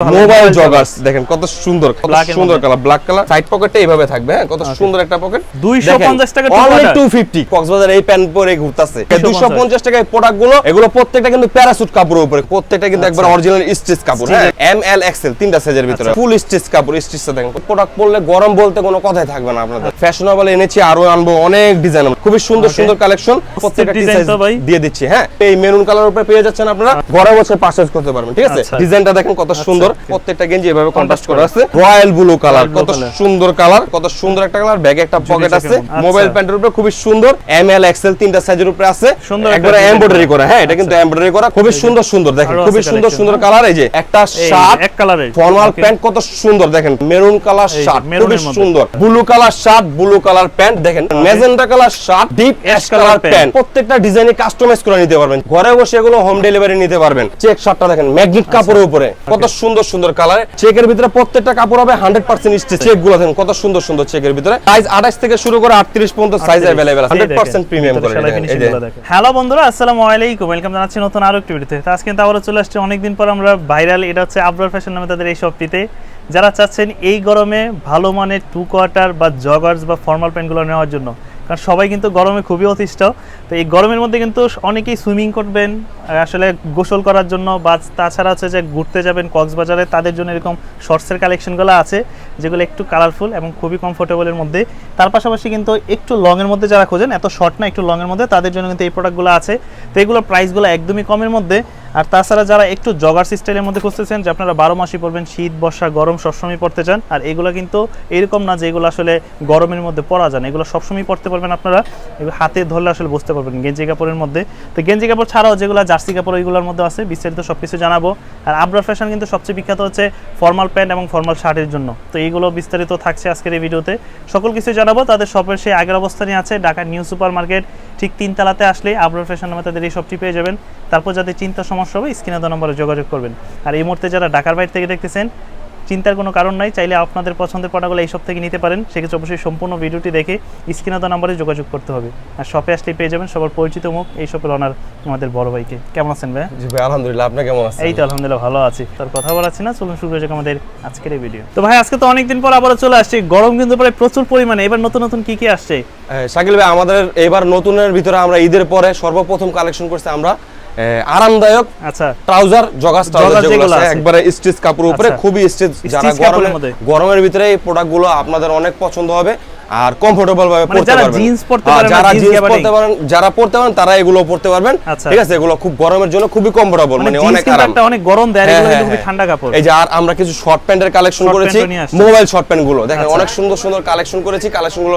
Mobile joggers দেখেন কত সুন্দর কত সুন্দর কালার ব্ল্যাক কালার সাইড পকেটটা এইভাবে থাকবে হ্যাঁ? কত সুন্দর একটা পকেট 250 টাকা অনলি 250 কক্সবাজার এই প্যান্ট পরে ঘুরতাছে। 250 250 টাকায় প্রোডাক্ট এগুলো প্রত্যেকটা কিন্তু প্যারাসুট কাপড়ের উপরে প্রত্যেকটা কিন্তু একবার অরিজিনাল স্টিচ কাপড় হ্যাঁ? এম এল এক্সেল তিনটা সাইজের ভিতরে। ফুল স্টিচ কাপড় স্টিচটা দেখেন প্রোডাক্ট পরলে গরম বলতে কোনো কথাই থাকবে না আপনাদের। ফ্যাশনেবল এনেছি আরও আনব অনেক ডিজাইন খুবই সুন্দর সুন্দর কালেকশন প্রত্যেকটা। দিয়ে দিচ্ছি হ্যাঁ? এই মেরুন কালার উপরে পেয়ে যাচ্ছেন আপনারা। ঘরে বসে পারচেজ করতে পারবেন ঠিক আছে? আচ্ছা। ডিজাইনটা দেখেন কত সুন্দর। Okay. প্রত্যেকটা গেঞ্জি এভাবে কন্ট্রাস্ট করা। আছে। রয়্যাল ব্লু কালার কত সুন্দর কালার কত সুন্দর একটা কালার ব্যাগে একটা পকেট আছে। মোবাইল আচ্ছা। প্যান্টের উপরে খুবই সুন্দর। এম এল এক্সেল তিনটা সাইজের উপরে আছে। সুন্দর একবারে এমব্রয়ডারি করা। হ্যাঁ এটা কিন্তু আচ্ছা। এমব্রয়ডারি করা। খুবই সুন্দর সুন্দর দেখেন। খুবই সুন্দর সুন্দর হ্যাঁ? কালার এই যে একটা শার্ট এক কালারের ফর্মাল প্যান্ট কত সুন্দর দেখেন। মেরুন কালার শার্ট খুবই সুন্দর। Blue colour shirt blue colour pant দেখেন। Magenta colour shirt deep ash colour pant প্রত্যেকটা ডিজাইনে কাস্টমাইজ করে নিতে পারবেন। ঘরে বসে এগুলো হোম ডেলিভারি নিতে পারবেন। চেক শার্টটা দেখেন ম্যাগনেট আচ্ছা। কাপড়ের উপরে। কত সুন্দর সুন্দর সুন্দর কালারে। চেকের ভিতরে প্রত্যেকটা কাপড় হবে হান্ড্রেড পার্সেন্ট চেকগুলো দেখুন কত সুন্দর সুন্দর চেকের ভিতরে। সাইজ আঠাশ থেকে শুরু করে আটত্রিশ পর্যন্ত size available hundred percent premium hello বন্ধুরা আসসালাম আলাইকুম। ওয়েলকাম জানাচ্ছি নতুন আরও একটি ভিডিওতে আজকে কিন্তু আবারও চলে আসছে অনেকদিন পর আমরা ভাইরাল এটা হচ্ছে আবরার ফ্যাশন নামে তাদের এই শপটিতে যারা চাচ্ছেন এই গরমে ভালো মানের টু কোয়ার্টার বা জগার্স বা ফর্মাল প্যান্টগুলো নেওয়ার জন্য কারণ সবাই কিন্তু গরমে খুবই অতিষ্ঠ। তো এই গরমের মধ্যে কিন্তু অনেকেই সুইমিং করবেন, আসলে গোসল করার জন্য বা তাছাড়া হচ্ছে যে ঘুরতে যাবেন কক্সবাজারে, তাদের জন্য এরকম শর্টসের কালেকশনগুলো আছে, যেগুলো একটু কালারফুল এবং খুবই কমফোর্টেবলের মধ্যে। তার পাশাপাশি কিন্তু একটু লংয়ের মধ্যে যারা খোঁজেন, এত শর্ট না, একটু লংয়ের মধ্যে, তাদের জন্য কিন্তু এই প্রোডাক্টগুলো আছে। তো এগুলোর প্রাইসগুলো একদমই কমের মধ্যে। আর তাছাড়া যারা একটু জগার স্টাইলের মধ্যে খুঁজতেছেন, যে আপনারা বারো মাসই পরবেন, শীত, বর্ষা, গরম সবসময় পড়তে চান। আর এগুলো কিন্তু এরকম না যে এগুলো আসলে গরমের মধ্যে পরা যান এগুলো সবসময় পরতে পারবেন আপনারা। হাতে ধরলে আসলে বুঝতে পারবেন গেঞ্জি কাপড়ের মধ্যে। তো গেঞ্জি কাপড় ছাড়াও যেগুলো জার্সি কাপড় এগুলোর মধ্যে আছে, বিস্তারিত সব কিছু জানাব। আর আবরার ফ্যাশন কিন্তু সবচেয়ে বিখ্যাত হচ্ছে ফর্মাল প্যান্ট এবং ফর্মাল শার্টের জন্য। তো এইগুলো বিস্তারিত থাকছে আজকের এই ভিডিওতে। সকল কিছু জানাব, তাদের শপের সেই আগের অবস্থানে আছে ঢাকা নিউ সুপার মার্কেট ঠিক তিনতলাতে আসলে আবরার ফ্যাশন নামে তাদের এই শপটি পেয়ে যাবেন। তারপর যাদের চিন্তা সমস্যা হবে স্ক্রিনে দেওয়া নম্বরে যোগাযোগ করবেন। আর এই মুহূর্তে যারা ঢাকার বাইরে থেকে দেখতেছেন চিন্তার কোনো কারণ নাই চাইলে আপনাদের পছন্দের প্রোডাক্টগুলো এই সব থেকে নিতে পারেন। সেক্ষেত্রে অবশ্যই সম্পূর্ণ ভিডিওটি দেখে স্ক্রিনে দেওয়া নম্বরে যোগাযোগ করতে হবে। আর শপে আসলে পেয়ে যাবেন সবার পরিচিত মুখ এই শপের অনার আমাদের বড় ভাইকে। কেমন আছেন ভাই জি ভাই আলহামদুলিল্লাহ আপনি কেমন আছেন? এই তো আলহামদুলিল্লাহ ভালো আছি। তার কথা বলাচ্ছি না চলুন শুরু করা আমাদের আজকের এই ভিডিও তো ভাই আজকে তো অনেকদিন পর আবারও চলে আসছি। গরম কিন্তু প্রায় প্রচুর পরিমাণে। এবার নতুন নতুন কি কি আসছে? শাকিল ভাই আমাদের এবার নতুনের ভিতরে আমরা ঈদের পরে সর্বপ্রথম কালেকশন করছি আমরা। আরামদায়ক আচ্ছা ট্রাউজার জগাস ট্রাউজার যেগুলো আছে। একবারে স্টিচ উপরে আচ্ছা। খুবই স্টিচ যারা গরমে। গরমের ভিতরে এই প্রোডাক্টগুলো আপনাদের অনেক পছন্দ হবে আর কমফোর্টেবল ভাবে পড়তে যারা পারবেন পরতে হ্যাঁ, পারেন যারা জিন্স পড়তে পারেন যারা পড়তে পারেন তারা এগুলো পড়তে পারবেন আচ্ছা। ঠিক আছে এগুলো খুব গরমের জন্য খুবই কমফোর্টেবল মানে মানে অনেক আরাম একটা অনেক গরম দেয় আর হ্যাঁ, এগুলো হ্যাঁ, কিন্তু খুবই হ্যাঁ। ঠান্ডা কাপড় এই যে আর আমরা কিছু শর্ট প্যান্টের কালেকশন করেছি। মোবাইল শর্ট প্যান্টগুলো দেখেন আচ্ছা। অনেক সুন্দর সুন্দর কালেকশন করেছি কালেকশনগুলো।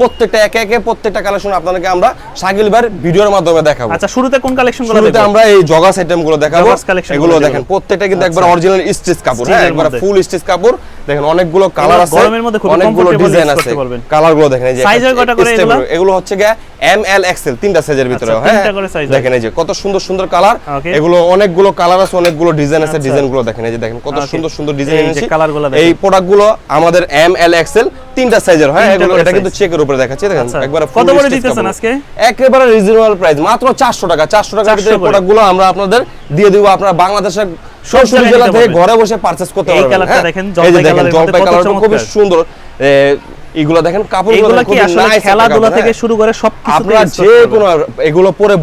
প্রত্যেকটা একে একে প্রত্যেকটা কালেকশন আপনাদেরকে আমরা শাকিল ভাইয়ের ভিডিওর মাধ্যমে দেখাবো। আচ্ছা শুরুতে কোন কালেকশনগুলো শুরুতে আমরা এই জগাস আইটেমগুলো দেখাবো। এগুলো গুলো দেখেন প্রত্যেকটা কিন্তু একবার আচ্ছা। অরিজিনাল স্টিচ কাপড় হ্যাঁ একবার ফুল স্টিচ কাপড়। দেখেন অনেকগুলো কালার আছে গরমের মধ্যে খুব অনেকগুলো ডিজাইন আছে। কালারগুলো দেখেন এই যে সাইজ এর করে এগুলো? এগুলো হচ্ছে গিয়ে এম এল এক্সেল তিনটা সাইজের ভিতরে আচ্ছা, হ্যাঁ করে size দেখেন এই যে কত সুন্দর সুন্দর কালার. এগুলো অনেকগুলো কালার আছে অনেকগুলো ডিজাইন আছে আচ্ছা। ডিজাইনগুলো দেখেন এই যে দেখেন কত সুন্দর সুন্দর ডিজাইন এনেছি। এই প্রোডাক্টগুলো আমাদের এম এল এক্সেল তিনটা সাইজের হয় এগুলো এটা কিন্তু। চেকের উপরে দেখাচ্ছি দেখেন আচ্ছা। একবার কত করে দিতেছেন আজকে? একেবারে রিজনেবল প্রাইস মাত্র 400 টাকা 400 টাকার 400 ভিতরে। প্রোডাক্টগুলো আমরা আপনাদের দিয়ে দিব আপনারা বাংলাদেশের সব জেলা থেকে ঘরে বসে পারচেজ করতে এই পারবেন কালারটা হ্যাঁ? দেখেন, এই জলপাই দেখেন কালারটা খুবই সুন্দর এগুলো দেখেন কাপড়গুলো এগুলো কি আসলে খেলাধুলা কাপড়, থেকে হ্যাঁ? শুরু করে সব আপনারা যে কোনো এগুলো পরে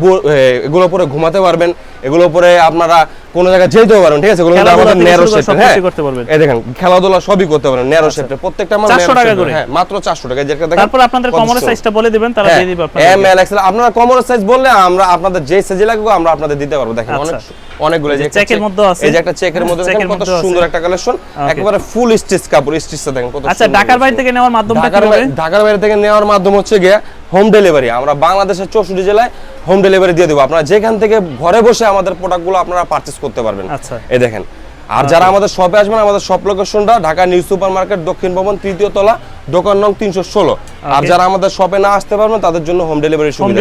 এগুলো পরে ঘুমাতে পারবেন এগুলো পরে আপনারা কোনো জায়গায় যেতেও পারবেন ঠিক আছে? এগুলো কিন্তু আমাদের ন্যারো সব হ্যাঁ? করতে পারবেন। এই দেখেন খেলাধুলা সবই করতে পারেন ন্যারো শেপের প্রত্যেকটা আমার 400 টাকা করে? হ্যাঁ মাত্র 400 টাকা যেটা দেখেন তারপর আপনাদের কমরের সাইজটা বলে দিবেন তারা হ্যাঁ, দিয়ে দিবে এম এল এক্সেল আপনারা কমর সাইজ বললে আমরা আপনাদের যে সাইজে লাগবে আমরা আপনাদের দিতে পারব। দেখেন অনেক আচ্ছা। অনেকগুলো যে চেকের মধ্যেও আছে। এই যে একটা চেকের মধ্যে দেখেন কত সুন্দর একটা কালেকশন একেবারে ফুল স্টিচ কাপড় স্টিচটা দেখেন কত আচ্ছা ঢাকার বাইরে থেকে নেওয়ার মাধ্যমটা কি হবে? ঢাকার বাইরে থেকে নেওয়ার মাধ্যম হচ্ছে গিয়ে হোম ডেলিভারি আমরা বাংলাদেশের চৌষট্টি জেলায় হোম ডেলিভারি দিয়ে দেবো আপনারা যেখান থেকে ঘরে বসে আমাদের প্রোডাক্টগুলো আপনারা পারচেস করতে পারবেন আচ্ছা। এই দেখেন আর যারা আমাদের শপে আসবেন আমাদের শপ লোকেশনটা ঢাকা নিউ সুপার মার্কেট দক্ষিণ ভবন তৃতীয় তলা দোকান নং তিনশো ষোলো। আর যারা আমাদের শপে না আসতে পারবেন তাদের জন্য হোম ডেলিভারি সুবিধা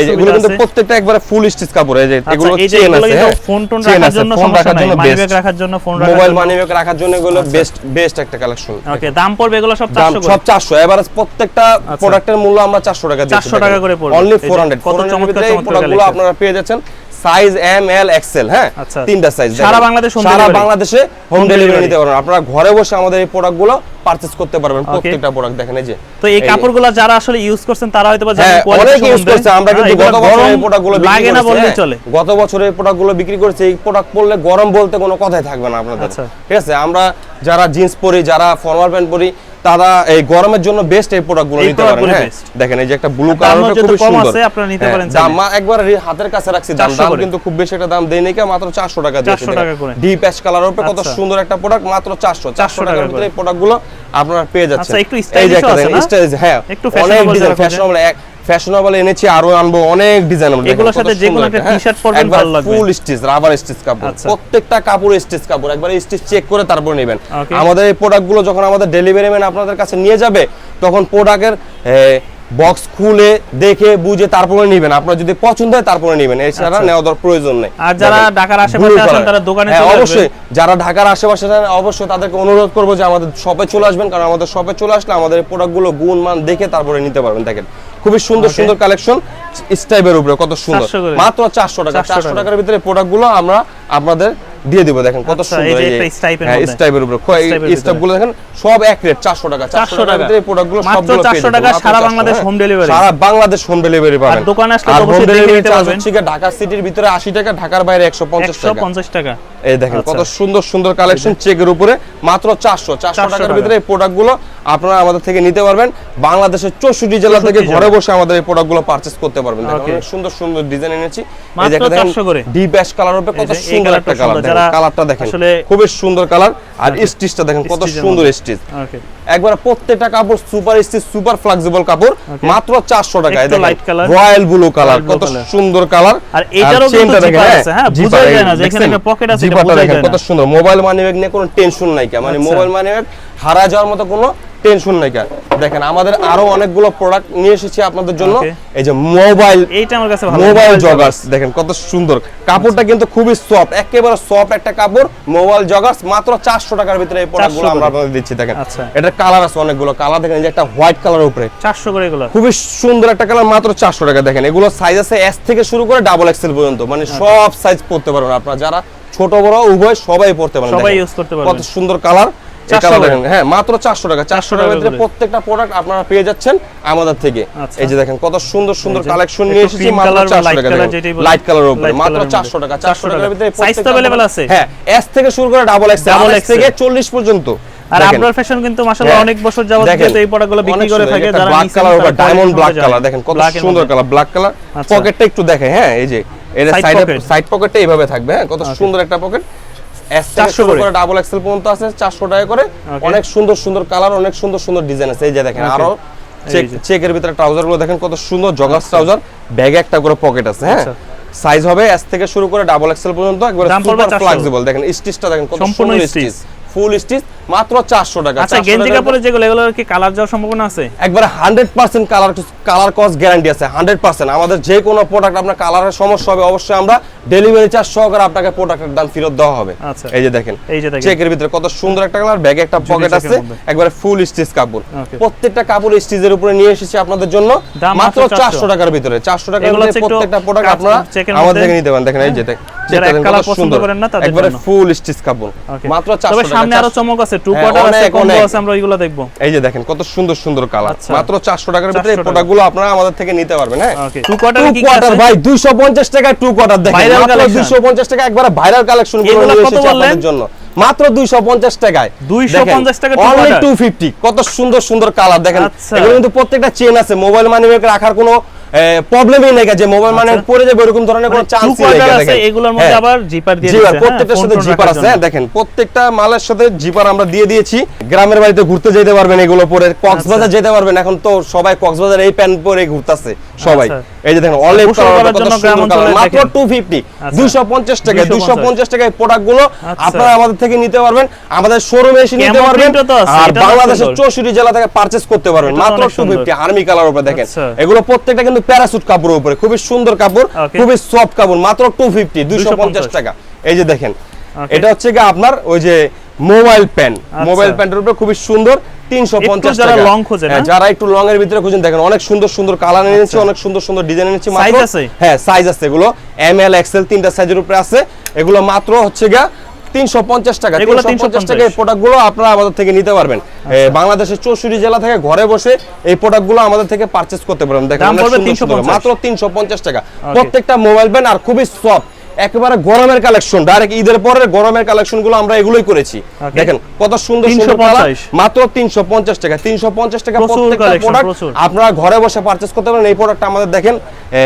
এই যে এগুলো কিন্তু প্রত্যেকটা একবারে ফুল স্টিচ কাপড় এই যে আচ্ছা, এগুলো চেন আছে ফোন টোন রাখার জন্য ফোন রাখার জন্য বেস্ট রাখার জন্য ফোন রাখার মোবাইল মানি ব্যাগ রাখার জন্য এগুলো বেস্ট বেস্ট একটা কালেকশন ওকে দাম পড়বে এগুলো সব দাম 400 সব করে 400 এবারে প্রত্যেকটা প্রোডাক্টের মূল্য আমরা 400 টাকা দিচ্ছি 400 টাকা করে পড়বে। অনলি 400 কত 400 চমৎকার চমৎকার প্রোডাক্টগুলো আপনারা পেয়ে যাচ্ছেন। সাইজ এম এল এক্সেল হ্যাঁ? আচ্ছা। তিনটা সাইজ সারা বাংলাদেশ সারা বাংলাদেশে হোম ডেলিভারি নিতে পারবেন। আপনারা ঘরে বসে আমাদের এই প্রোডাক্টগুলো পারচেজ করতে পারবেন প্রত্যেকটা প্রোডাক্ট দেখেন এই যে। তো এই কাপড়গুলো যারা আসলে ইউজ করছেন তারা হয়তো জানেন হ্যাঁ, quality অনেক ইউজ করছে। আমরা হ্যাঁ, কিন্তু গত বছর এই প্রোডাক্টগুলো লাগে না করেছি, বললে হ্যাঁ। চলে। গত বছর এই প্রোডাক্টগুলো বিক্রি করেছে এই প্রোডাক্ট পরলে গরম বলতে কোনো কথাই থাকবে না আপনাদের। আচ্ছা। ঠিক আছে? আমরা যারা জিন্স পরি যারা ফর্মাল প্যান্ট পরি তারা এই গরমের জন্য বেস্ট এই প্রোডাক্টগুলো নিতে পারেন হ্যাঁ? দেখেন এই যে একটা ব্লু কালারটা খুব সুন্দর। আছে, আপনারা নিতে হ্যাঁ, পারেন দাম একবার হাতের কাছে রাখছি দাম 400 দাম কিন্তু খুব বেশি একটা দাম দেই নাকি মাত্র 400 টাকা দিয়েছি 400 টাকা করে। ডিপ অ্যাশ কালারের উপরে কত আচ্ছা। সুন্দর একটা প্রোডাক্ট মাত্র 400 400 400 টাকার টাকা ভিতরে। এই প্রোডাক্টগুলো আপনারা পেয়ে যাচ্ছেন আচ্ছা, একটু ও আছে না? স্টাইলিশ হ্যাঁ একটু ফ্যাশনেবল ফ্যাশনেবল এক ফ্যাশনেবল এনেছি আরও আনব অনেক ডিজাইন এগুলোর সাথে যে কোনো একটা টি-শার্ট পরবেন, ভালো লাগবে। ফুল স্টিচ রাবার স্টিচ কাপড় আচ্ছা। প্রত্যেকটা কাপড় স্টিচ কাপড় একবার স্টিচ চেক করে তারপর নেবেন আমাদের এই প্রোডাক্টগুলো যখন আমাদের ডেলিভারি ম্যান আপনাদের কাছে নিয়ে যাবে তখন প্রোডাক্টের বক্স খুলে দেখে বুঝে তারপরে নেবেন। আপনার যদি পছন্দ হয় তারপরে নেবেন। এছাড়া আচ্ছা। নেওয়ার দর- প্রয়োজন নেই। আর যারা ঢাকার আশেপাশে আছেন, তারা দোকানে হ্যাঁ, চলে। অবশ্যই। যারা ঢাকার আশেপাশে আছেন, অবশ্যই তাদেরকে অনুরোধ করব যে আমাদের শপে চলে আসবেন কারণ আমাদের শপে চলে আসলে আমাদের প্রোডাক্টগুলো গুণ মান দেখে তারপরে নিতে পারবেন। দেখেন খুবই সুন্দর সুন্দর কালেকশন স্টাইপের উপরে কত সুন্দর। মাত্র চারশো টাকা। 400 চারশো টাকার ভিতরে প্রোডাক্টগুলো আমরা আপনাদের দিয়ে দিব দেখেন কত আচ্ছা, সুন্দর এই এই এর হ্যাঁ স্টাইপের উপরে। ভিতরে। স্টাইপগুলো দেখেন সব এক রেট চারশো টাকা। 400 টাকা। ভিতরে প্রোডাক্টগুলো সবগুলো পেয়ে 400 টাকা সারা বাংলাদেশ home delivery। সারা বাংলাদেশ হোম ডেলিভারি পাবেন। দোকানে আসলে আর তো হোম অবশ্যই ডেলিভারি নিতে পারবেন। গিয়ে ঢাকা সিটির ভিতরে আশি টাকা ঢাকার বাইরে একশো পঞ্চাশ একশো টাকা পঞ্চাশ টাকা। এই দেখেন কত আচ্ছা। সুন্দর সুন্দর কালেকশন চেকের উপরে মাত্র চারশো। চারশো 400 টাকার ভিতরে এই প্রোডাক্টগুলো আপনারা আমাদের থেকে নিতে পারবেন। বাংলাদেশের চৌষট্টি জেলা থেকে ঘরে বসে আমাদের এই প্রোডাক্টগুলো পারচেস করতে পারবেন। দেখেন সুন্দর সুন্দর ডিজাইন এনেছি। এই দেখেন 400। ডিপ অ্যাশ কালার উপরে এই কত সুন্দর একটা কালার যারা কালারটা দেখেন। খুবই সুন্দর কালার। আর স্টিচটা দেখেন কত সুন্দর স্টিচ একবার প্রত্যেকটা কাপড় সুপার স্টিচ সুপার ফ্লেক্সিবল কাপড় মাত্র 400 টাকায় একটু দেখেন। light color। Royal blue colour কত সুন্দর কালার। আর এটারও কিন্তু আছে, হ্যাঁ, বুঝা যায় না যে এখানে একটা পকেট আছে, এটা যায় কত সুন্দর। মোবাইল মানি ব্যাগ নিয়ে কোনো টেনশন নাই কা? মানে আচ্ছা। মোবাইল মানি ব্যাগ হারা যাওয়ার মতো কোনো টেনশন নাই দেখেন আমাদের আরও অনেকগুলো প্রোডাক্ট নিয়ে এসেছি আপনাদের জন্য। এই যে মোবাইল এইটা আমার কাছে ভালো মোবাইল জগার্স দেখেন কত সুন্দর। কাপড়টা কিন্তু খুবই সফট একেবারে সফট একটা কাপড় মোবাইল জগার্স মাত্র 400 টাকার ভিতরে এই প্রোডাক্টগুলো আমরা আপনাদের দিচ্ছি দেখেন। আচ্ছা। এটা কালার আছে অনেকগুলো। কালার দেখেন এই যে একটা হোয়াইট কালার উপরে। 400 করে এগুলো। খুবই সুন্দর একটা কালার মাত্র 400 টাকা দেখেন। এগুলো সাইজ আছে এস থেকে শুরু করে ডাবল এক্সেল পর্যন্ত। মানে আচ্ছা। সব সাইজ পড়তে পারবেন আপনারা। যারা ছোট বড় উভয় সবাই পড়তে পারেন সবাই ইউজ করতে পারবেন। কত সুন্দর কালার 400 করে। দেখেন হ্যাঁ মাত্র 400 টাকা। 400 টাকার ভিতরে প্রত্যেকটা প্রোডাক্ট আপনারা পেয়ে যাচ্ছেন আমাদের থেকে। আচ্ছা। এই যে দেখেন কত সুন্দর সুন্দর কালেকশন নিয়ে এসেছি মাত্র color বা 400 light টাকা। লাইট কালারের উপরে মাত্র 400 টাকা 400 টাকার ভিতরে আছে? হ্যাঁ এস থেকে শুরু করে ডাবল Double ডাবল XL থেকে 40 পর্যন্ত। আর আপনার ফ্যাশন কিন্তু মাশাআল্লাহ হ্যাঁ। অনেক বছর যাবত কিন্তু এই প্রোডাক্টগুলো বিক্রি করে থাকে যারা quality black সম্পর্কে color জানেন। দেখেন কত সুন্দর কালার ব্ল্যাক কালার। পকেটটা একটু দেখে হ্যাঁ এই যে এর সাইডে। সাইড পকেটটা এইভাবে থাকবে হ্যাঁ কত সুন্দর একটা পকেট এস 400 করে। করে ডাবল এক্সেল পর্যন্ত আছে 400 টাকা করে। অনেক সুন্দর সুন্দর কালার অনেক সুন্দর সুন্দর ডিজাইন আছে। এই যে দেখেন আরও। চেকের ভিতরে ট্রাউজারগুলো দেখেন কত সুন্দর জগাস ট্রাউজার ব্যাগে একটা করে পকেট আছে হ্যাঁ? আচ্ছা। সাইজ হবে এস থেকে শুরু করে ডাবল এক্সেল পর্যন্ত একবার সুপার ফ্লেক্সিবল দেখেন স্টিচটা দেখেন কত সুন্দর স্টিচ ফুল স্টিচ মাত্র 400 টাকা আচ্ছা গেঞ্জি কাপড়ে যেগুলো এগুলো কি কালার যাওয়ার সম্ভাবনা আছে? একবারে hundred percent colour colour cost guarantee আছে হান্ড্রেড পার্সেন্ট আমাদের যে কোনো প্রোডাক্ট আপনার কালারের সমস্যা হবে অবশ্যই আমরা ডেলিভারি চার্জ সহকারে আপনাকে প্রোডাক্টের দাম ফেরত দেওয়া হবে। আচ্ছা। এই যে দেখেন এই যে দেখেন। চেকের ভিতরে কত সুন্দর একটা কালার ব্যাগে একটা পকেট আছে। একবারে ফুল স্টিচ কাপড়। প্রত্যেকটা কাপড় স্টিচের উপরে নিয়ে এসেছি আপনাদের জন্য মাত্র মাত্র 400 চারশো টাকার ভিতরে। চারশো টাকার ভিতরে প্রত্যেকটা প্রোডাক্ট আপনারা আমাদের থেকে নিতে পারেন। দেখেন এই যে দেখেন কালার পছন্দ করেন না তাদের একবারে। ফুল স্টিচ কাপড়. মাত্র তবে চারশো সামনে আরও চমক আছে টু হ্যাঁ, কোয়ার্টার আছে অনেক, কম্বো আছে আমরা ওইগুলো দেখব। এই যে দেখেন কত সুন্দর সুন্দর কালার আচ্ছা। মাত্র চারশো টাকার ভিতরে 400 টাকা। প্রোডাক্টগুলো আপনারা আমাদের থেকে নিতে পারবেন হ্যাঁ? টু কোয়ার্টারে কি কোয়ার্টার ভাই 250 টাকায় টু কোয়ার্টার দেখেন Viral মাত্র 250 টাকা একবারে ভাইরাল কালেকশনগুলো নিয়ে এসেছি আপনাদের জন্য। মাত্র 250 টাকায়। 250 টাকা অনলি 250 কত সুন্দর সুন্দর কালার দেখেন। আচ্ছা। এগুলো কিন্তু প্রত্যেকটা চেন আছে মোবাইল মানি ব্যাগ রাখার কোনো প্রবলেমই লেগে যে মোবাইল মানি আচ্ছা। পড়ে যাবে এরকম ধরনের কোনো চান্স চান্সই নেই এগুলোর মধ্যে হ্যাঁ। আবার জিপার দিয়ে জিপার প্রত্যেকটার সাথে জিপার আছে হ্যাঁ দেখেন প্রত্যেকটা মালের সাথে জিপার আমরা দিয়ে দিয়েছি। গ্রামের বাড়িতে ঘুরতে যেতে পারবেন এগুলো পরে কক্সবাজার যেতে পারবেন। এখন তো সবাই কক্সবাজার এই প্যান্ট পরে ঘুরতেছে সবাই। আচ্ছা। এই যে দেখেন অলিভ জন্য মাত্র 250 আচ্ছা। 250 টাকা 250 250 টাকায় প্রোডাক্টগুলো আচ্ছা। আপনারা আমাদের থেকে নিতে পারবেন আমাদের শোরুমে এসে নিতে পারবেন। আর বাংলাদেশের 64 জেলা থেকে পারচেজ করতে পারবেন। মাত্র 250 আর্মি কালার উপরে দেখেন। আচ্ছা। এগুলো প্রত্যেকটা কিন্তু প্যারাসুট কাপড়ের উপরে খুবই সুন্দর কাপড়. খুবই সফট কাপড় মাত্র 250 250 250 টাকা। এই যে দেখেন এটা হচ্ছে কি আপনার ওই যে মোবাইল প্যান আচ্ছা। মোবাইল প্যান্টের উপরে খুবই সুন্দর। তিনশো পঞ্চাশ যারা টাকা। long খোঁজে, না? যারা একটু লং এর ভিতরে খুঁজেন দেখেন অনেক সুন্দর সুন্দর কালার এনেছি অনেক সুন্দর সুন্দর ডিজাইন এনেছি মাত্র। আছে? হ্যাঁ সাইজ আছে এগুলো। এম এল এক্সেল তিনটা সাইজের উপরে আছে। এগুলো মাত্র হচ্ছে গা তিনশো পঞ্চাশ টাকা। এগুলো তিনশো 350 টাকা এই প্রোডাক্টগুলো আপনারা আমাদের থেকে নিতে পারবেন। আচ্ছা। বাংলাদেশের চৌষট্টি জেলা থেকে ঘরে বসে এই প্রোডাক্টগুলো আমাদের থেকে পারচেস করতে পারবেন। দেখেন। 350 মাত্র তিনশো পঞ্চাশ টাকা। প্রত্যেকটা মোবাইল ব্যান্ড আর খুবই সফট একেবারে গরমের কালেকশন ডাইরেক্ট ঈদের পরের গরমের কালেকশনগুলো আমরা এগুলোই করেছি। দেখেন কত সুন্দর সুন্দর মাত্র তিনশো পঞ্চাশ টাকা। তিনশো পঞ্চাশ টাকা প্রত্যেকটা প্রোডাক্ট আপনারা ঘরে বসে পারচেস করতে পারেন। এই প্রোডাক্টটা আমাদের দেখেন এ,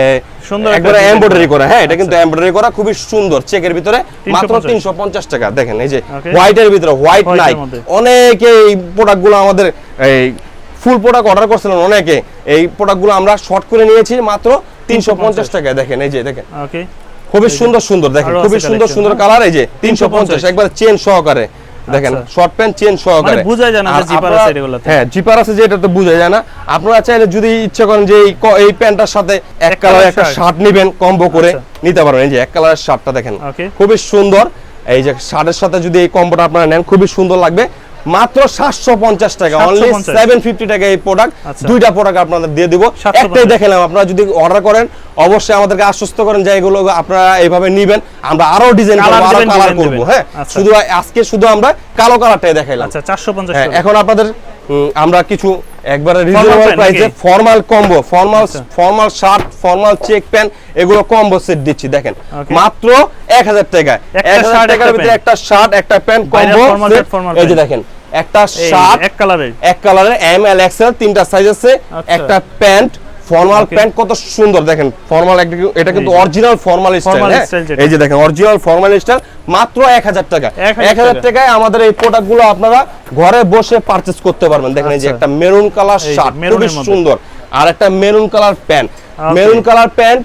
সুন্দর একবারে এমব্রয়ডারি করা। হ্যাঁ এটা কিন্তু এমব্রয়ডারি করা খুবই সুন্দর। চেকের ভিতরে মাত্র 350 তিনশো পঞ্চাশ টাকা। দেখেন এই যে হোয়াইটের ভিতরে হোয়াইট নাই। অনেকে এই প্রোডাক্টগুলো আমাদের এই ফুল প্রোডাক্ট অর্ডার করছিলেন অনেকে। এই প্রোডাক্টগুলো আমরা শর্ট করে নিয়েছি মাত্র তিনশো পঞ্চাশ টাকা দেখেন এই যে দেখেন। ওকে খুবই সুন্দর সুন্দর দেখেন খুবই সুন্দর সুন্দর কালার এই যে তিনশো পঞ্চাশ 350 একবার চেন সহকারে দেখেন। শর্ট প্যান্ট চেন সহকারে। মানে বোঝাই যায় না আপনারা- আছে এগুলোতে। হ্যাঁ জিপার আছে যে এটা তো বোঝা যায় না। আপনারা চাইলে যদি ইচ্ছা করেন যে এই প্যান্টটার সাথে এক এক কালার একটা শার্ট নেবেন কম্বো করে আচ্ছা। নিতে পারবেন। এই যে এক কালারের শার্টটা দেখেন। খুবই সুন্দর। এই যে শার্টের সাথে যদি এই কম্বোটা আপনারা নেন খুবই সুন্দর লাগবে। মাত্র সাতশো পঞ্চাশ টাকা অনলি 750 টাকা এই প্রোডাক্ট আচ্ছা। দুইটা প্রোডাক্ট আপনাদের দিয়ে দিব। 750 একটাই দেখালাম আপনারা যদি অর্ডার করেন অবশ্যই আমাদেরকে আশ্বস্ত করেন যে এগুলো আপনারা এইভাবে নিবেন। আমরা আরও ডিজাইন করব আরও কালার করব হ্যাঁ? আচ্ছা। শুধু আজকে শুধু আমরা কালো কালারটাই দেখাইলাম। আচ্ছা চারশো পঞ্চাশ হ্যাঁ এখন আপনাদের আমরা কিছু একবারে রিজনেবল প্রাইসে formal combo formal. Formal shirt formal check pant এগুলো কম্বো সেট দিচ্ছি দেখেন. মাত্র 1000 টাকা একটা 1000 টাকার একটা ভিতরে একটা শার্ট একটা প্যান্ট কম্বো এই যে দেখেন একটা শার্ট এক কালারের এক কালারে এম এল এক্সেল তিনটা সাইজ আছে আচ্ছা। একটা প্যান্ট ফর্মাল প্যান্ট কত সুন্দর দেখেন ফর্মাল এটা কিন্তু অরিজিনাল ফর্মাল স্টাইল। এই যে দেখেন অরিজিনাল ফর্মাল স্টাইল মাত্র 1000 টাকা। 1000 1000 টাকায় আমাদের এই প্রোডাক্টগুলো আপনারা ঘরে বসে পারচেজ করতে পারবেন। দেখেন এই যে আচ্ছা। একটা মেরুন কালার শার্ট খুবই মধ্যে। সুন্দর। আর একটা maroon colour pant maroon colour pant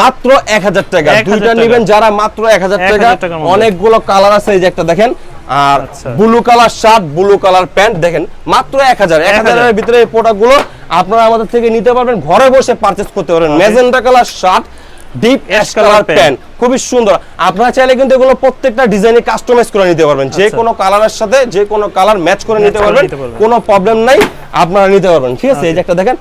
মাত্র 1000 টাকা। দুইটা টাকা। নেবেন যারা মাত্র 1000 টাকা। 1000 টাকার অনেকগুলো কালার আছে এই যে একটা দেখেন আর আচ্ছা। Blue colour shirt blue colour pant দেখেন মাত্র 1000 1000 এর ভিতরে এই প্রোডাক্টগুলো আপনারা আমাদের থেকে নিতে পারবেন ঘরে বসে পারচেজ করতে পারবেন। Magenta colour shirt deep ash colour pant খুবই সুন্দর। আপনারা চাইলে কিন্তু এগুলো প্রত্যেকটা ডিজাইনে কাস্টমাইজ করে নিতে পারবেন। যে আচ্ছা। কোনো কালারের সাথে যে কোনো কালার ম্যাচ করে নিতে পারবেন। নিতে পারবেন। কোনো প্রবলেম নাই আপনারা নিতে পারবেন। ঠিক আছে? এই যে একটা দেখেন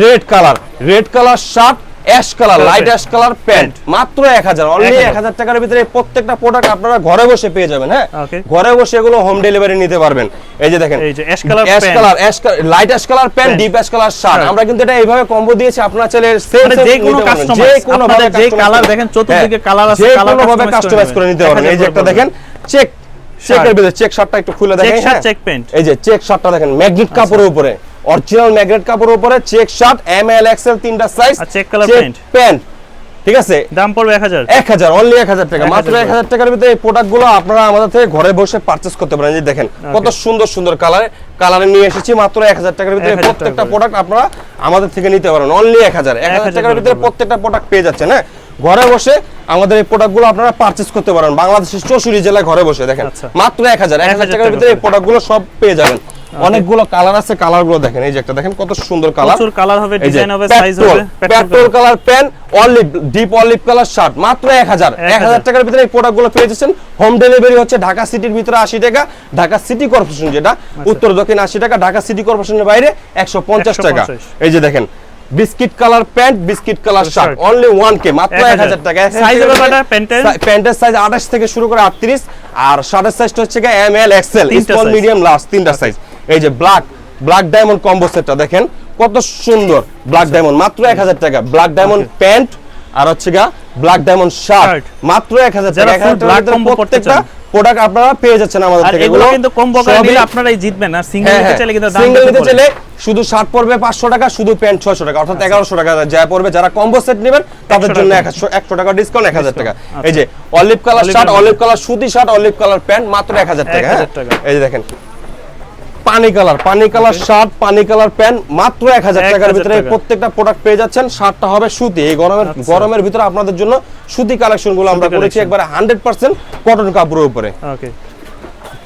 red colour red colour shirt ash colour light ash colour pant মাত্র 1000 অনলি 1000 1000 টাকার ভিতরে প্রত্যেকটা প্রোডাক্ট আপনারা ঘরে বসে পেয়ে যাবেন হ্যাঁ? ঘরে বসে এগুলো হোম ডেলিভারি নিতে পারবেন। এই যে দেখেন এই যে ash color ash colour ash light ash colour pant deep ash colour shirt আমরা কিন্তু এটা এইভাবে কম্বো দিয়েছি আপনারা চাইলে সেম মানে যে কোনো কাস্টমার আপনাদের যে কালার দেখেন চতুর্দিকে কালার আছে কালার ভাবে কাস্টমাইজ করে নিতে পারবেন। এই যে একটা দেখেন চেক চেকের ভিতরে চেক শার্টটা একটু খুলে চেক দেখেন শার্ট হ্যাঁ। চেক প্যান্ট এই যে চেক শার্টটা দেখেন ম্যাগনেট কাপড়ের উপরে। অরিজিনাল ম্যাগনেট কাপড়ের উপরে check shirt M L XL তিনটা size check color pant। Pant ঠিক আছে? দাম পড়বে এক হাজার। এক হাজার অনলি এক হাজার টাকা। মাত্র এক হাজার টাকার ভিতরে এই প্রোডাক্টগুলো আপনারা আমাদের থেকে ঘরে বসে পারচেস করতে পারেন। এই দেখেন কত সুন্দর সুন্দর কালারে কালারে নিয়ে এসেছি মাত্র এক হাজার টাকার ভিতরে প্রত্যেকটা প্রোডাক্ট আপনারা আমাদের থেকে নিতে পারেন। অনলি এক হাজার। এক হাজার 1000 টাকার ভিতরে প্রত্যেকটা প্রোডাক্ট পেয়ে যাচ্ছেন হ্যাঁ? ঘরে বসে আমাদের এই প্রোডাক্টগুলো আপনারা পারচেস করতে পারেন। বাংলাদেশের চৌষট্টি জেলায় ঘরে বসে দেখেন। আচ্ছা। মাত্র এক হাজার। এক হাজার 1000 টাকার ভিতরে এই করে। প্রোডাক্টগুলো সব পেয়ে যাবেন। অনেকগুলো কালার আছে কালারগুলো দেখেন এই যে একটা দেখেন কত সুন্দর কালার। প্রচুর কালার হবে ডিজাইন হবে সাইজ হবে petrol colour pen olive deep olive colour shirt মাত্র এক হাজার। এক হাজার। 1000 টাকার ভিতরে এই প্রোডাক্টগুলো পেয়ে যাচ্ছেন। হোম ডেলিভারি হচ্ছে ঢাকা সিটির ভিতরে আশি টাকা ঢাকা সিটি কর্পোরেশন যেটা আচ্ছা। উত্তর দক্ষিণ আশি টাকা ঢাকা সিটি কর্পোরেশনের বাইরে একশো পঞ্চাশ টাকা। এই যে দেখেন biscuit colour pant biscuit colour shirt only one K মাত্র 1000 এক হাজার টাকা। প্যান্টের? প্যান্টের সাইজ আঠাশ থেকে শুরু করে আটত্রিশ আর শার্টের সাইজটা হচ্ছে M L XL small medium large তিনটা সাইজ এই যে ব্ল্যাক ব্ল্যাক ডায়মন্ড কম্বো সেটটা দেখেন কত সুন্দর ব্ল্যাক ডায়মন্ড মাত্র এক হাজার টাকা ব্ল্যাক ডায়মন্ড প্যান্ট আর হচ্ছে গা ব্ল্যাক ডায়মন্ড শার্ট মাত্র এক হাজার টাকা প্রত্যেকটা। প্রোডাক্ট আপনারা পেয়ে যাচ্ছেন আমাদের থেকে এগুলো কিন্তু কম্বো করে সবই- নিলে আপনারাই জিতবেন আর সিঙ্গেল হ্যাঁ, নিতে হ্যাঁ। চাইলে কিন্তু দাম বেশি নিতে চাইলে শুধু শার্ট পড়বে পাঁচশো টাকা শুধু প্যান্ট ছয়শো টাকা অর্থাৎ এগারোশো টাকা যা পড়বে যারা কম্বো সেট নেবেন তাদের জন্য টাকা। একশো একশো টাকা ডিসকাউন্ট এক হাজার টাকা এই যে olive colour shirt olive colour সুতি শার্ট অলিভ কালার প্যান্ট মাত্র এক হাজার টাকা 1000 হ্যাঁ? টাকা। এই যে দেখেন পানি কালার পানি কালার শার্ট পানি কালার প্যান্ট মাত্র এক হাজার টাকার ভিতরে প্রত্যেকটা প্রোডাক্ট পেয়ে যাচ্ছেন। শার্টটা হবে সুতি। এই গরমের আচ্ছা। গরমের ভিতরে আপনাদের জন্য সুতি কালেকশনগুলো আমরা করেছি একবারে হান্ড্রেড পার্সেন্ট কটন কাপড়ের উপরে। ওকে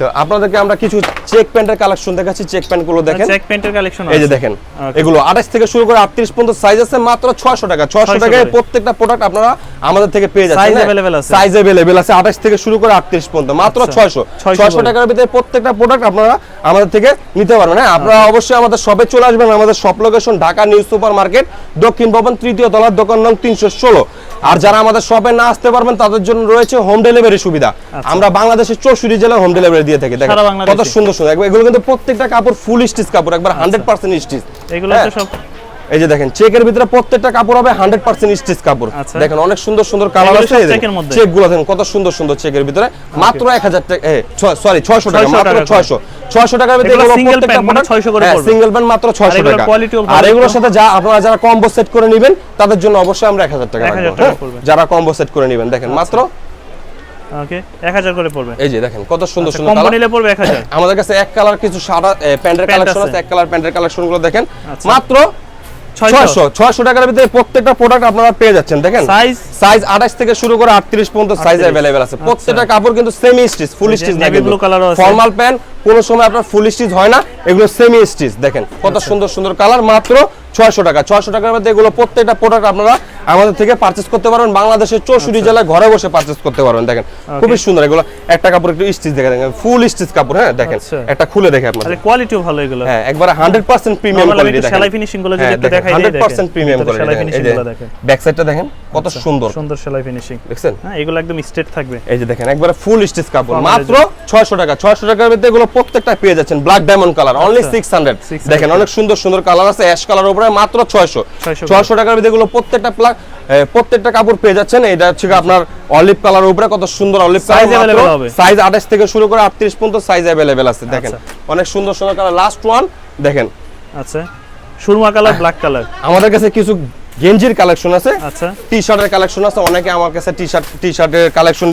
তো আপনাদেরকে আমরা কিছু চেক প্যান্টের কালেকশন দেখাচ্ছি। চেক প্যান্টগুলো দেখেন। চেক প্যান্টের কালেকশন এই যে দেখেন এগুলো আঠাশ থেকে শুরু করে আটত্রিশ পর্যন্ত সাইজ আছে মাত্র ছয়শো টাকা। ছয়শো 600 টাকায় প্রত্যেকটা প্রোডাক্ট আপনারা আমাদের থেকে পেয়ে যাচ্ছেন Size available আছে। সাইজ অ্যাভেলেবেল আছে আঠাশ থেকে শুরু করে আটত্রিশ পর্যন্ত মাত্র আচ্ছা। ছয়শো। 600 টাকার ভিতরে প্রত্যেকটা প্রোডাক্ট আপনারা আমাদের থেকে নিতে পারবেন হ্যাঁ? আপনারা অবশ্যই আমাদের শপে চলে আসবেন আমাদের shop location Dhaka new super market দক্ষিণ ভবন তৃতীয় তলার দোকান নং তিনশো ষোলো। আর যারা আমাদের শপে না আসতে পারবেন তাদের জন্য রয়েছে হোম ডেলিভারি সুবিধা। আমরা বাংলাদেশের চৌষট্টি জেলায় হোম ডেলিভারি দিয়ে থাকি দেখেন আচ্ছা। কত সুন্দর সুন্দর। এগুলো কিন্তু প্রত্যেকটা কাপড় ফুল স্টিচ কাপড় একবার হান্ড্রেড পার্সেন্ট স্টিচ এগুলো সব এই যে দেখেন চেকের ভিতরে প্রত্যেকটা কাপড় হবে হান্ড্রেড পার্সেন্ট স্টিচ কাপড়। আচ্ছা। দেখেন অনেক সুন্দর সুন্দর কালার আছে? চেকগুলো দেখেন কত সুন্দর সুন্দর চেকের ভিতরে। মাত্র এক হাজার টাকা সরি ছয়শো টাকা মাত্র ছয়শো। ছয়শো টাকার ভিতরে এগুলো এগুলো single মানে 600 করে হ্যাঁ, পড়বে। সিঙ্গেল মাত্র ছয়শো এগুলোর টাকা আর এগুলোর সাথে যা আপনারা যারা কম্বো সেট করে নেবেন তাদের জন্য অবশ্যই আমরা এক হাজার টাকা 1000 রাখব টাকা? যারা কম্বো সেট করে নেবেন দেখেন মাত্র ওকে 1000 করে পড়বে এই যে দেখেন কত সুন্দর সুন্দর কম্বো নিলে পড়বে 1000 আমাদের কাছে এক কালার কিছু সাদা প্যান্টের কালেকশন আছে। এক কালার প্যান্টের কালেকশনগুলো দেখেন আচ্ছা। মাত্র 600 ছয়শো। ছয়শো টাকার ভিতরে প্রত্যেকটা প্রোডাক্ট আপনারা পেয়ে যাচ্ছেন দেখেন? সাইজ সাইজ আঠাশ থেকে শুরু করে আটত্রিশ পর্যন্ত সাইজ অ্যাভেলেবেল আছে। প্রত্যেকটা কাপড় কিন্তু semi stitch full stitch. Formal pant কোনো সময় আপনার ফুল স্টিচ হয় না এগুলো সেমি স্টিচ দেখেন। কত আচ্ছা। সুন্দর সুন্দর কালার মাত্র ছয়শো টাকা। ছয়শো টাকার মধ্যে এগুলো প্রত্যেকটা প্রোডাক্ট আপনারা আমাদের থেকে পারচেস করতে পারবেন। বাংলাদেশের চৌষট্টি জেলায় ঘরে বসে পারচেস করতে পারবেন। দেখেন খুবই সুন্দর এগুলো। একটা কাপড় একটু স্টিচ দেখে দেখেন ফুল স্টিচ কাপড় হ্যাঁ দেখেন। আচ্ছা। একটা খুলে দেখে আপনাদের। কোয়ালিটিও ভালো এগুলো। হ্যাঁ একবার 100% প্রিমিয়াম কোয়ালিটি দেখেন। সেলাই finishing গুলো যদি হ্যাঁ, একটু দেখাই দিই, 100% প্রিমিয়াম কোয়ালিটি সেলাই যে গুলো দেখেন। ব্যাক সাইডটা দেখেন কত সুন্দর। সুন্দর সেলাই ফিনিশিং দেখছেন? হ্যাঁ এগুলো একদম স্ট্রেট থাকবে। এই যে দেখেন একবারে ফুল স্টিচ কাপড়। মাত্র 600 টাকা। 600 টাকার মধ্যে এগুলো প্রত্যেকটা পেয়ে যাচ্ছেন। ব্ল্যাক ডায়মন্ড কালার অনলি আচ্ছা। 600 600 দেখেন অনেক সুন্দর সুন্দর কালার আছে। অ্যাশ কালার উপরে মাত্র 600 600 600 টাকার মধ্যে এগুলো প্রত্যেকটা আপনারা প্রত্যেকটা কাপড় পেয়ে যাচ্ছেন। এটা হচ্ছে আপনার অলিভ কালার উপরে কত সুন্দর অলিভ কালার সাইজ আঠাশ থেকে শুরু করে আটত্রিশ পর্যন্ত সাইজ अवेलेबल আছে দেখেন। অনেক সুন্দর সুন্দর কালার লাস্ট ওয়ান দেখেন। আচ্ছা। সুরমা কালার ব্ল্যাক কালার আমাদের কাছে কিছু গেঞ্জির কালেকশন আছে। আচ্ছা। টি শার্টের কালেকশন আছে। অনেকে আমার কাছে টি শার্ট টি শার্টের কালেকশন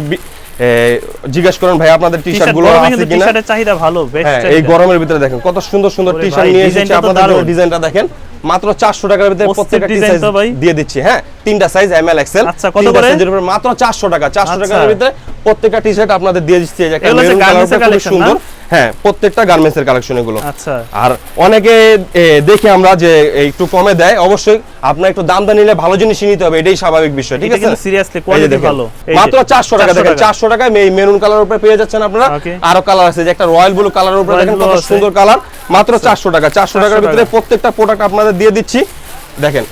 জিজ্ঞেস করেন ভাই আপনাদের টি শার্টগুলো আছে কিনা টি-শার্টের চাহিদা ভালো হ্যাঁ এই গরমের ভিতরে দেখেন কত সুন্দর সুন্দর টি শার্ট নিয়ে এসেছে আপনাদের ডিজাইনটা দেখেন মাত্র 400 টাকার ভিতরে প্রত্যেকটা টি সাইজ দিয়ে দিচ্ছি হ্যাঁ তিনটা সাইজ এম এল এক্সেল আচ্ছা, কত করে? সাইজের উপরে মাত্র 400 টাকা 400 আচ্ছা। টাকার ভিতরে প্রত্যেকটা টি শার্ট আপনাদের দিয়ে দিচ্ছি একটা মেরুন কালার খুব সুন্দর? হ্যাঁ প্রত্যেকটা গার্মেন্টস এর কালেকশন এগুলো। আচ্ছা। আর অনেকে দেখি আমরা যে একটু কমে দেয় অবশ্যই আপনার একটু দাম দা নিলে ভালো নিতে হবে এটাই স্বাভাবিক বিষয় ঠিক আছে? quality দেখেন, ভালো। মাত্র 400 টাকা দেখেন 400 টাকায় এই মেরুন কালার উপরে পেয়ে যাচ্ছেন আপনারা। আরও কালার আছে যে একটা রয়্যাল ব্লু কালারের উপরে দেখেন কত সুন্দর কালার মাত্র 400 টাকা 400 টাকার ভিতরে প্রত্যেকটা প্রোডাক্ট আপনাদের দিয়ে দিচ্ছি। দেখেন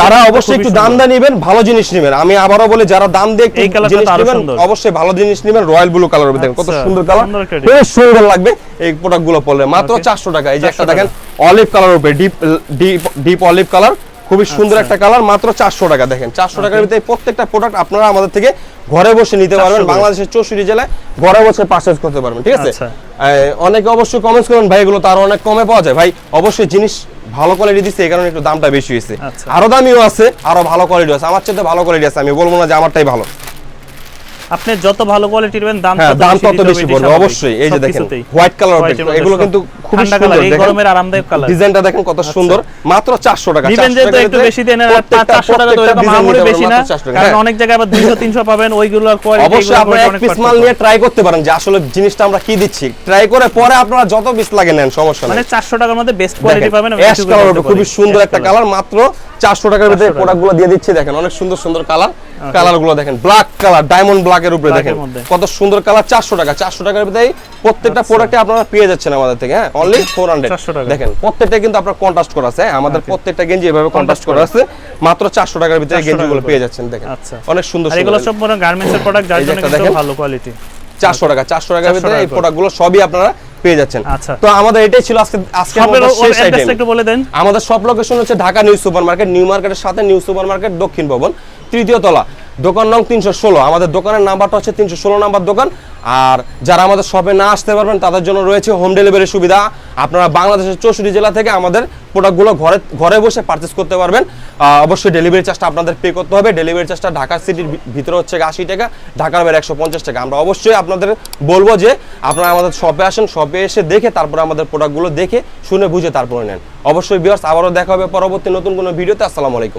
যারা অবশ্যই খুবই একটু দাম সুন্দর। দা নেবেন ভালো জিনিস নেবেন। আমি আবারও বলি যারা দাম দিয়ে একটু জিনিস আরও নেবেন সুন্দর। অবশ্যই ভালো জিনিস নেবেন রয়্যাল ব্লু কালারের দেখেন কত আচ্ছা, সুন্দর কালার। সুন্দর বেশ সুন্দর লাগবে এই প্রোডাক্টগুলো পড়লে মাত্র Okay. 400 টাকা। এই যে একটা দেখেন অলিভ কালার উপরে deep deep deep olive colour খুবই সুন্দর আচ্ছা। একটা কালার মাত্র 400 টাকা। দেখেন 400 টাকার ভিতরে প্রত্যেকটা প্রোডাক্ট আপনারা আমাদের থেকে ঘরে বসে নিতে পারবেন। বাংলাদেশের চৌষট্টি জেলায় ঘরে বসে পারচেজ করতে পারবেন ঠিক আছে? আচ্ছা। অনেকে অবশ্যই কমেন্টস করেন ভাই এগুলো তো আরও অনেক কমে পাওয়া যায়। ভাই অবশ্যই জিনিস ভালো কোয়ালিটি দিচ্ছে এই কারণে একটু দামটা বেশি হয়েছে। আচ্ছা। আরও দামিও আছে আরও ভালো কোয়ালিটি আছে। আমার চেয়ে ভালো কোয়ালিটি আছে আমি বলব না যে আমারটাই ভালো। আপনি যত ভালো কোয়ালিটি নেবেন দাম হ্যাঁ দাম তত বেশি পড়বে অবশ্যই। এই যে দেখেন হোয়াইট কালার এগুলো কিন্তু খুব সুন্দর। এই গরমের আরামদায়ক কালার ডিজাইনটা দেখেন কত সুন্দর মাত্র 400 টাকা দিবেন 400 যেহেতু একটু বেশি দেন আর 400 টাকা তো এরকম design বেশি না মাত্র 400 টাকা। কারণ হ্যাঁ। অনেক জায়গায় আবার 200 300 পাবেন ওইগুলোর কোয়ালিটি অবশ্যই আপনারা এক পিস মাল নিয়ে ট্রাই করতে পারেন যে আসলে জিনিসটা আমরা কি দিচ্ছি। ট্রাই করে পরে আপনারা যত পিস লাগে নেন সমস্যা মানে নেই 400 টাকার মধ্যে বেস্ট কোয়ালিটি পাবেন আমি অ্যাশ এটুকু কালার বলতে খুবই সুন্দর একটা। কালার মাত্র 400 টাকার ভিতরে 400 প্রোডাক্টগুলো দিয়ে দিচ্ছি দেখেন অনেক সুন্দর সুন্দর কালার কালারগুলো দেখেন ব্ল্যাক কালার ডায়মন্ড ব্ল্যাক এর উপরে দেখেন। কত সুন্দর কালার 400 টাকা। 400 টাকার ভিতরে প্রত্যেকটা প্রোডাক্টে আপনারা পেয়ে যাচ্ছেন আমাদের থেকে হ্যাঁ? অনলি 400 400 টাকা। দেখেন প্রত্যেকটা কিন্তু আপনার কন্ট্রাস্ট করা আছে হ্যাঁ? আমাদের প্রত্যেকটা গেঞ্জি এভাবে কন্ট্রাস্ট করা আছে মাত্র 400 টাকার ভিতরে 400 গেঞ্জিগুলো টাকা পেয়ে যাচ্ছেন দেখেন। আচ্ছা। অনেক সুন্দর এগুলো সব মনে গার্মেন্টস এর প্রোডাক্ট যার জন্য। ভালো কোয়ালিটি 400 টাকা 400 টাকার ভিতরে এই টাকা করে। প্রোডাক্টগুলো সবই আপনারা পেয়ে যাচ্ছেন। আচ্ছা। তো আমাদের এটাই ছিল আজকে আজকে শেষ আইটেম একটু বলে দেন। আমাদের সব লোকেশন হচ্ছে Dhaka new super market new মার্কেটের সাথে নিউ সুপার মার্কেট দক্ষিণ ভবন তৃতীয় তলা। দোকান নং তিনশো ষোলো। আমাদের দোকানের নাম্বারটা হচ্ছে তিনশো ষোলো নাম্বার দোকান। আর যারা আমাদের শপে না আসতে পারবেন, তাদের জন্য রয়েছে হোম ডেলিভারি সুবিধা। আপনারা বাংলাদেশের চৌষট্টি জেলা থেকে আমাদের প্রোডাক্টগুলো ঘরে ঘরে বসে পারচেস করতে পারবেন। অবশ্যই ডেলিভারি চার্জটা আপনাদের পে করতে হবে। ডেলিভারি চার্জটা ঢাকা সিটির ভিতরে হচ্ছে আশি টাকা ঢাকার বাইরে একশো পঞ্চাশ টাকা। আমরা অবশ্যই আপনাদের বলব যে আপনারা আমাদের শপে আসেন, শপে এসে দেখে তারপরে আমাদের প্রোডাক্টগুলো দেখে, শুনে বুঝে তারপরে নেন। অবশ্যই বিয়ার্স আবারও দেখা হবে পরবর্তী নতুন কোনো ভিডিওতে আসসালামু আলাইকুম।